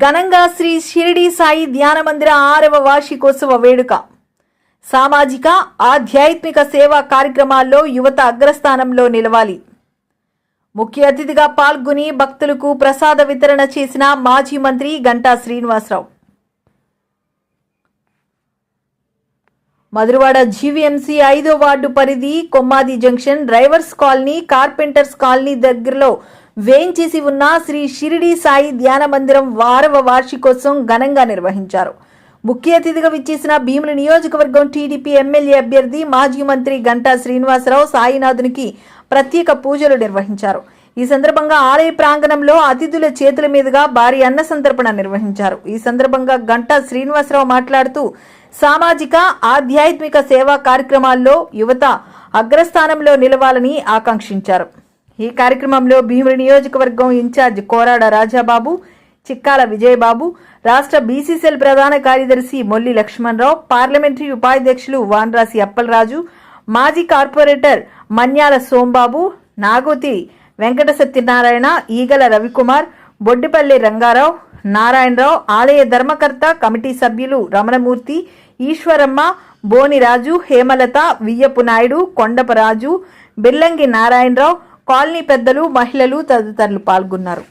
ఘనంగా శ్రీ షిరిడి సాయి ధ్యాన మందిర ఆరవ వార్షికోత్సవ వేడుక. సామాజిక ఆధ్యాత్మిక సేవా కార్యక్రమాల్లో యువత అగ్రస్థానంలో నిలవాలి. ముఖ్య అతిథిగా పాల్గొని భక్తులకు ప్రసాద వితరణ చేసిన మాజీ మంత్రి గంటా శ్రీనివాసరావు. మధురవాడ జీవీఎంసీ ఐదో వార్డు పరిధి Kommadi junction drivers colony carpenters colony దగ్గరలో వేంచేసి ఉన్న శ్రీ షిరిడి సాయి ధ్యాన మందిరం వారవ వార్షికోత్సవం ఘనంగా నిర్వహించారు. ముఖ్య అతిథిగా విచ్చేసిన భీముల నియోజకవర్గం టీడీపీ ఎమ్మెల్యే అభ్యర్థి మాజీ మంత్రి గంటా శ్రీనివాసరావు సాయినాథునికి ప్రత్యేక పూజలు నిర్వహించారు. ఈ సందర్భంగా ఆలయ ప్రాంగణంలో అతిథుల చేతుల మీదుగా భారీ అన్న సంతర్పణ నిర్వహించారు. ఈ సందర్భంగా గంటా శ్రీనివాసరావు మాట్లాడుతూ సామాజిక ఆధ్యాత్మిక సేవా కార్యక్రమాల్లో యువత అగ్రస్థానంలో నిలవాలని ఆకాంక్షించారు. ఈ కార్యక్రమంలో భీముడి నియోజకవర్గం ఇన్ఛార్జ్ కోరాడ రాజాబాబు చిక్కాల విజయబాబు రాష్ట్ర బీసీసీఎల్ ప్రధాన కార్యదర్శి మొల్లి లక్ష్మణరావు పార్లమెంటరీ ఉపాధ్యక్షులు వాన్రాసి అప్పలరాజు మాజీ కార్పొరేటర్ మన్యాల సోంబాబు నాగోతి వెంకట సత్యనారాయణ ఈగల రవికుమార్ బొడ్డిపల్లి రంగారావు నారాయణరావు ఆలయ ధర్మకర్త కమిటీ సభ్యులు రమణమూర్తి ఈశ్వరమ్మ బోనిరాజు హేమలత వియ్యపు నాయుడు కొండపరాజు బిర్లంగి నారాయణరావు కాలనీ పెద్దలు మహిళలు తదితరులు పాల్గొన్నారు.